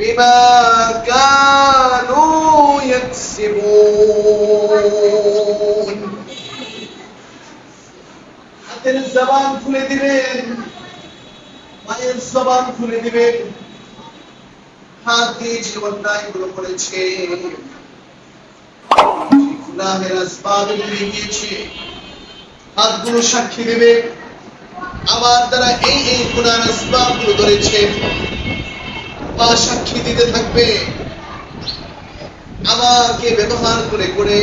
بما كانوا يكسبون হাতের জবান খুলে দিবেন মায়ের জবান খুলে দিবেন হাত দিয়ে যে অন্যায়গুলো করেছে গুনাহের আসবাব ভুলে গিয়েছে হাতগুলো সাক্ষী দেবে আমার দ্বারা এই এই গুনার আসবাব গুলো ধরেছে পা সাক্ষী দিতে থাকবে। আমাকে ব্যবহার করে করে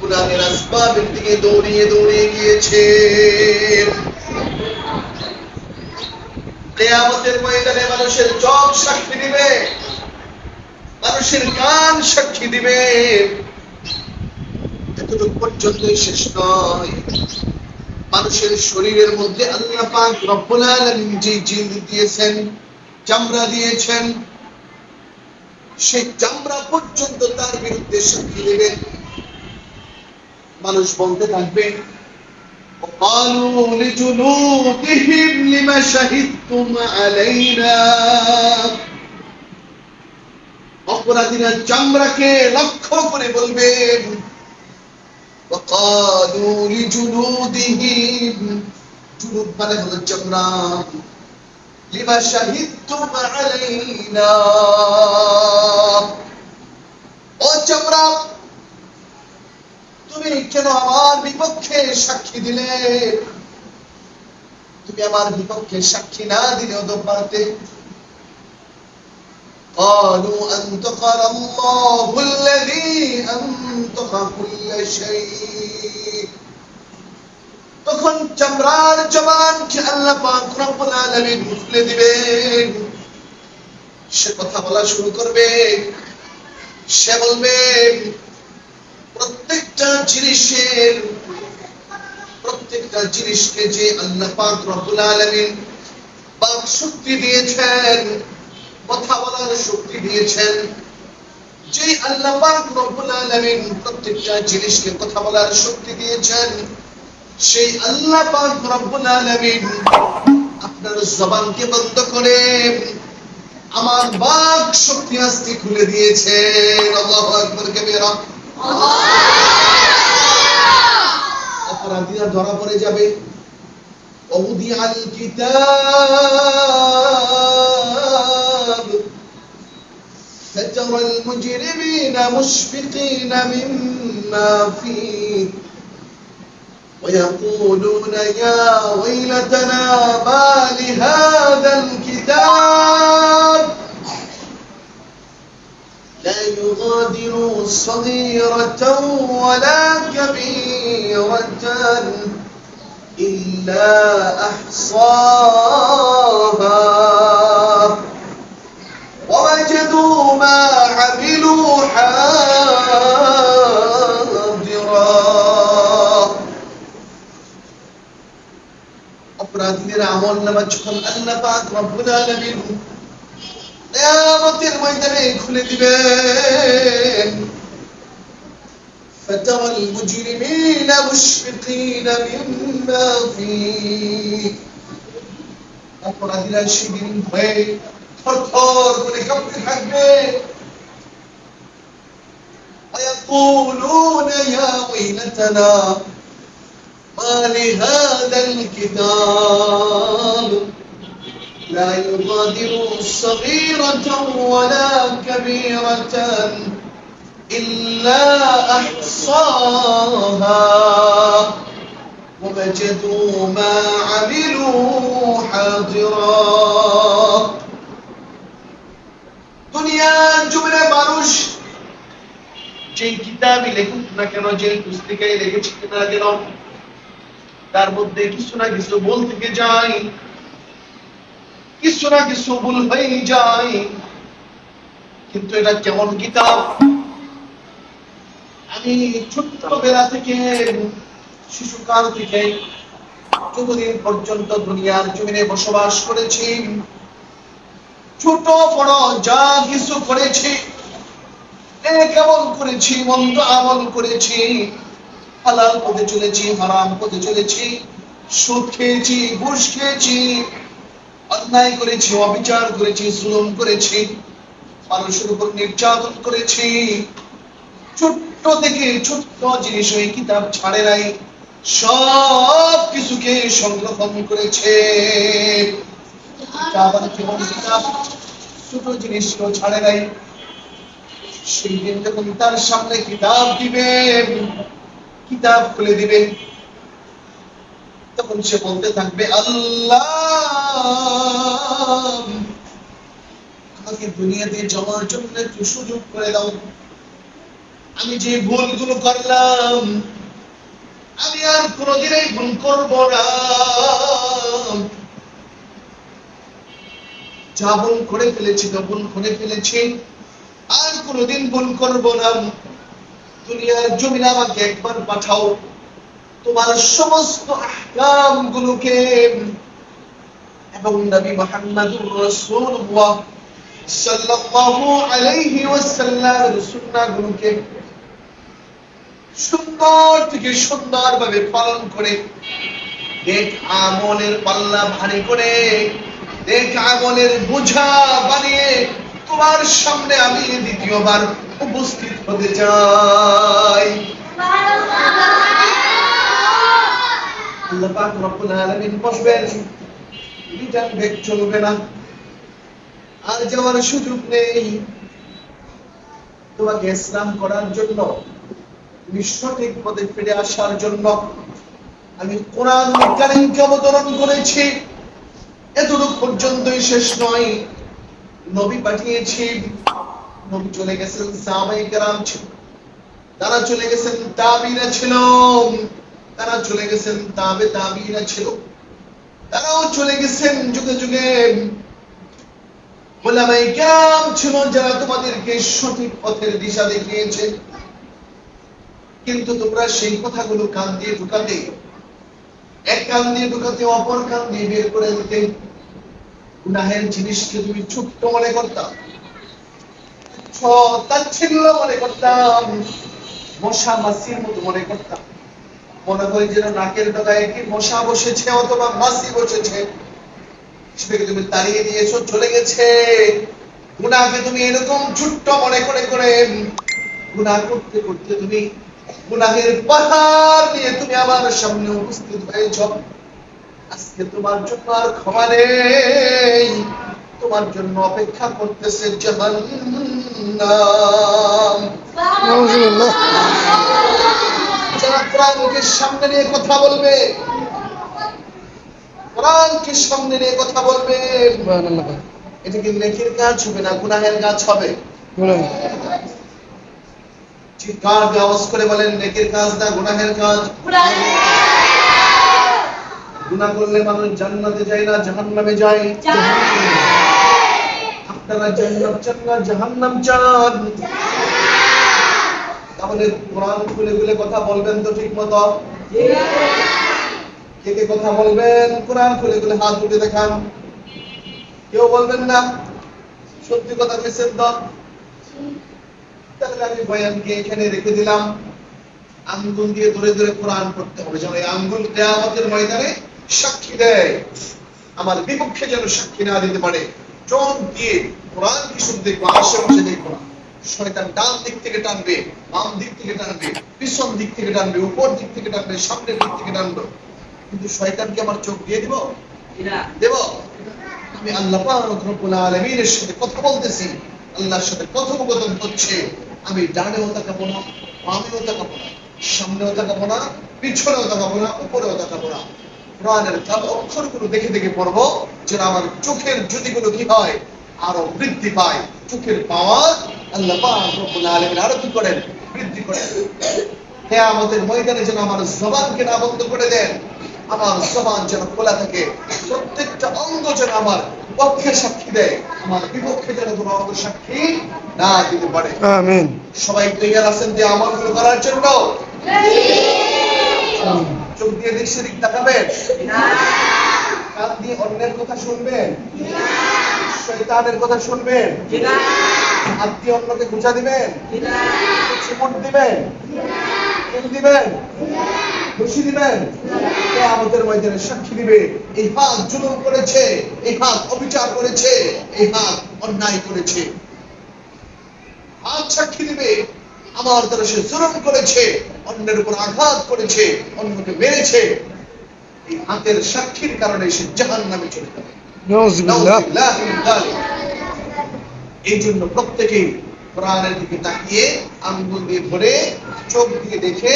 গুনাহের আসবাবের দিকে দৌড়িয়ে দৌড়িয়ে গিয়েছে। কেয়ামতের ময়দানে মানুষের চোখ সাক্ষী দিবে, মানুষের কান সাক্ষী দিবে। এতটুকু পর্যন্তই শেষ নয়। মানুষের শরীরের মধ্যে আল্লাহ পাক রব্বুল আলামিন যে জিন দিয়েছেন চামড়া দিয়েছেন সেই চামড়া পর্যন্ত তার বিরুদ্ধে সাক্ষী দেবেন মানুষ বলতে থাকবে وقالوا لجلودهم لم شهدتم علينا অপরাধীরা চামড়াকে লক্ষ্য করে বলবেন وقالوا لجلودهم جلود মানে হলো চামড়া لما شهدتم علينا ও চামড়া তুমি কেন আমার বিপক্ষে সাক্ষী দিলে তুমি আমার বিপক্ষে সাক্ষী না দিলে তো পারতে قالوا أنطقنا الله الذي أنطق كل شيء তখন চামড়ার জবানকে আল্লাহ পাক রব্বুল আলামিন খুলে দিবেন সে কথা বলা শুরু করবে। সে বলবে, প্রত্যেকটা জিনিসের, প্রত্যেকটা জিনিসকে যে আল্লাহ পাক রব্বুল আলামিন পাক শক্তি দিয়েছেন, কথা বলার শক্তি দিয়েছেন যে আল্লাহ পাক রব্বুল আলামিন প্রত্যেকটা জিনিসকে কথা বলার শক্তি দিয়েছেন সেই আল্লাহ পাক রব্বুল আলামিন আপনার জবানকে বন্ধ করে আমার বাক শক্তি আস্তে খুলে দিয়েছেন আল্লাহু আকবার কবিরা অপরাধীরা ধরা পড়ে যাবে ووضع الكتاب فترى المجرمين مشفقين مما فيه ويقولون يا ويلتنا ما لهذا الكتاب لا يغادر صغيرة ولا كبيرة إلا أحصاها. অপরাধীদের আমল নামা যখন আল্লাহ পাক রব্বুল আলামিন কিয়ামতের ময়দানে খুলে দিবেন فترى المجرمين مشفقين مما فيه অপরাধীরা সেদিন ভয়ে থরথর করে কাঁপতে থাকবে ويقولون يا ويلتنا ما لهذا الكتاب لا يغادر صغيرة ولا كبيرة إلا أحصاها ووجدوا ما عملوا حاضرا দুনিয়ার জমিনে মানুষ যে কিতাবই লেখুক না কেন যে পুস্তিকায় লিখেছে না কেন তার মধ্যে কিছু না কিছু ভুল থেকে যায়। কিছু না কিছু ভুল হয়ে যায়। কিন্তু এটা কেমন কিতাব? আমি ছোট্টবেলা থেকে, শিশুকাল থেকে যতদিন পর্যন্ত দুনিয়ার জমিনে বসবাস করেছি, ছোট বড় যা কিছু করেছি কেমন করেছি, মন্দ আমল করেছি হালাল পথে চলেছি, হারাম পথে চলেছি, সুদ খেয়েছি, ঘুষ খেয়েছি, অন্যায় করেছি, অবিচার করেছি, জুলুম করেছি, মানুষের উপর নির্যাতন করেছি। ছোট্ট থেকে ছোট্ট জিনিস ওই কিতাব ছাড়ে নাই, সব কিছুকে সংরক্ষণ করেছে। ছোট জিনিসকেও ছাড়ে নাই। সেই দিন যখন তার সামনে কিতাব দিবে কিতাব খুলে দিবে তখন সে বলতে থাকবে, আল্লাহ, আমাকে দুনিয়াতে যাওয়ার জন্য একটু সুযোগ করে দাও। আমি যে ভুলগুলো করলাম, আমি আর কোনোদিন এই ভুল করব না। যা ভুল করে ফেলেছি তো ভুল করে ফেলেছি। আর কোনোদিন ভুল করব না। দুনিয়ার জমিনে আমাকে একবার পাঠাও। তোমার সমস্ত আহকাম গুলোকে এবং নবী মুহাম্মদুর রাসূলুল্লাহ সাল্লাল্লাহু আলাইহি ওয়াসাল্লামের সুন্দর থেকে পালন করে, দেখ আমলের পাল্লা ভারী করে, দেখ আমলের বোঝা বানিয়ে তোমার সামনে আমি দ্বিতীয়বার উপস্থিত হতে চাই। আল্লাহ পাক রব্বুল আলামিন বসবেন। রিটার্ন ব্যাক চলবে না। আর যাওয়ার সুযোগ নেই। তোমাকে ইসলাম করার জন্য ফিরে আসার জন্য আমি কোরআন কারিমকে অবতরণ করেছি। এতটুকু পর্যন্তই শেষ নয়। নবী পাঠিয়েছি, নবী চলে গেছেন সাহাবাই কেরাম ছিল। তারা চলে গেছেন তাবিরা ছিল, তারা চলে গেছেন তাবে তাবিরা ছিল। তারাও চলে গেছেন যুগে যুগে। ওলামাই কেরাম ছিল যারা তোমাদেরকে সঠিক পথের দিশা দেখিয়েছে। কিন্তু তোমরা সেই কথাগুলো কান দিয়ে ঢুকাতে, এক কান দিয়ে ঢুকাতে, অপর কান দিয়ে বের করে দিতে গুনাহের জিনিসকে তুমি ছোট্ট মনে করতাম মনে করতাম মশা মাসির মতো মনে করতাম মনে যেন নাকের ডগায় কি মশা বসেছে অথবা মাসি বসেছে। সেটাকে তুমি তাড়িয়ে দিয়েছ, চলে গেছে। গুনাকে তুমি এরকম ছোট্ট মনে করে করে গুনাহ করতে করতে তুমি গুনাহের পাহাড় নিয়ে তুমি আমার সামনে উপস্থিত হয়েছ। আজকে তোমার জন্য আর ক্ষমা নেই। তোমার জন্য অপেক্ষা করতেছে জাহান্নাম। যারা কোরআনকে সামনে নিয়ে কথা বলবে কোরআনকে সামনে নিয়ে কথা বলবে এটা কি নেকির কাজ হবে না গুনাহের কাজ হবে। বলেন। চিৎকার দিয়ে আওয়াজ করে বলেন নেকির কাজ না গুনাহের কাজ গুনাহ করলে মানুষ জান্নাতে যায় না জাহান্নামে যায়। আপনারা জান্নাত চান না জাহান্নাম চান। তাহলে কোরআন খুলে খুলে কথা বলবেন তো ঠিক মতো? কে কে কথা বলবেন? কোরআন খুলে খুলে হাত উঠে দেখান। কেউ বলবেন না? সত্যি কথা মেসেজ দাও তাহলে আমি বয়ানকে এখানে রেখে দিলাম। আঙ্গুল দিয়ে ধরে ধরে কোরআন পড়তে হবে। এই আঙ্গুল কেয়ামতের ময়দানে সাক্ষী দেয়। আমার বিপক্ষে যেন সাক্ষী না দিতে পারে চোখ দিয়ে কোরআন কি শুনতে দেখব আশেপাশে দেখব না শয়তান ডান দিক থেকে টানবে বাম দিক থেকে টানবে পিছন দিক থেকে টানবে উপর দিক থেকে টানবে সামনের দিক থেকে টানবে। কিন্তু শয়তানকে আমার চোখ দিয়ে দিব? দেব। আমি আল্লাহ রব্বুল আলামিনের সাথে কথা বলতেছি আল্লাহর সাথে কথোপকথন হচ্ছে। আমি ডানেও তাকাবো না বামেও তাকাবো না সামনেও তাকাবো না পিছনেও তাকাবো না উপরেও তাকাবো না। কোরআনের কাল অক্ষরগুলো দেখে দেখে পড়ব যেন আমার চোখের জ্যোতিগুলো কি হয় আরও বৃদ্ধি পায়। চোখের পাওয়ার আল্লাহ আরও কি করেন? বৃদ্ধি করেন। হে আমাদের ময়দানে যেন আমার জবানকে না বন্ধ করে দেন আমার জবান যেন খোলা থাকে প্রত্যেকটা অঙ্গ যেন আমার পক্ষে সাক্ষী দেয় আমার বিপক্ষে যেন কোনো অঙ্গ সাক্ষী না দিতে পারে। সবাই তৈরি আছেন যে আমলগুলো করার জন্য? চোখ দিয়ে দিক সেদিক তাকাবেন? কান দিয়ে অন্যের কথা শুনবেন? শয়তানের কথা শুনবেন? হাত দিয়ে অন্যকে গুছা দিবেন? চিমট দিবেন? তেল দিবেন? খুশি দিবেন? কে আমাদের ময়দানে সাক্ষী দিবে এই হাত জুলুম করেছে এই হাত অবিচার করেছে এই হাত অন্যায় করেছে। হাত সাক্ষী দিবে আমার দ্বারা সে জুলুম করেছে। অন্যের উপর আঘাত করেছে অন্যকে মেরেছে। এই হাতের সাক্ষীর কারণে সে জাহান নামে চলে যাবে। এই জন্য প্রত্যেকেই কোরআনের দিকে তাকিয়ে আঙ্গুল দিয়ে ধরে চোখ দিয়ে দেখে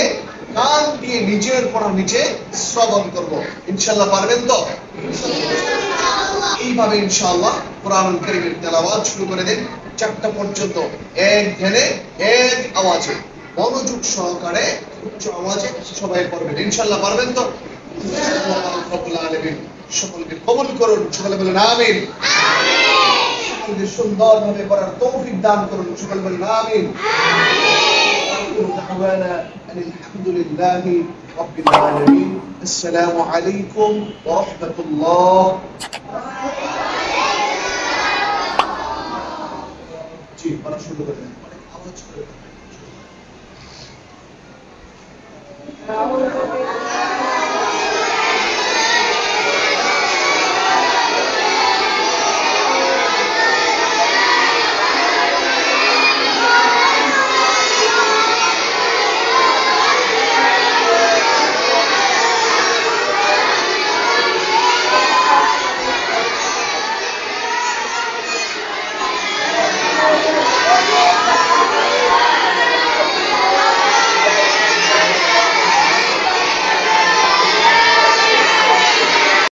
কান দিয়ে নিজের পড়া নিচে শ্রবণ করব। ইনশাল্লাহ পারবেন তো? এইভাবে ইনশাআল্লাহ কোরআন কারীমের তেলাওয়াত শুরু করে দেন। চারটা পর্যন্ত এক ধ্যানে এক আওয়াজে। মনোযোগ সহকারে উচ্চ আওয়াজে সবাই পড়বেন ইনশাআল্লাহ পারবেন তো আল্লাহ পাক রব্বুল আলামিন সকলকে কবুল করুন সকলে বলেন আমিন সকলকে সুন্দরভাবে করার তৌফিক দান করুন সকলে বলেন আমিন وآخر دعوانا أن الحمد لله رب العالمين السلام عليكم ورحمة الله জি পড়া শুরু করেন অনেক আওয়াজ করে Tchau,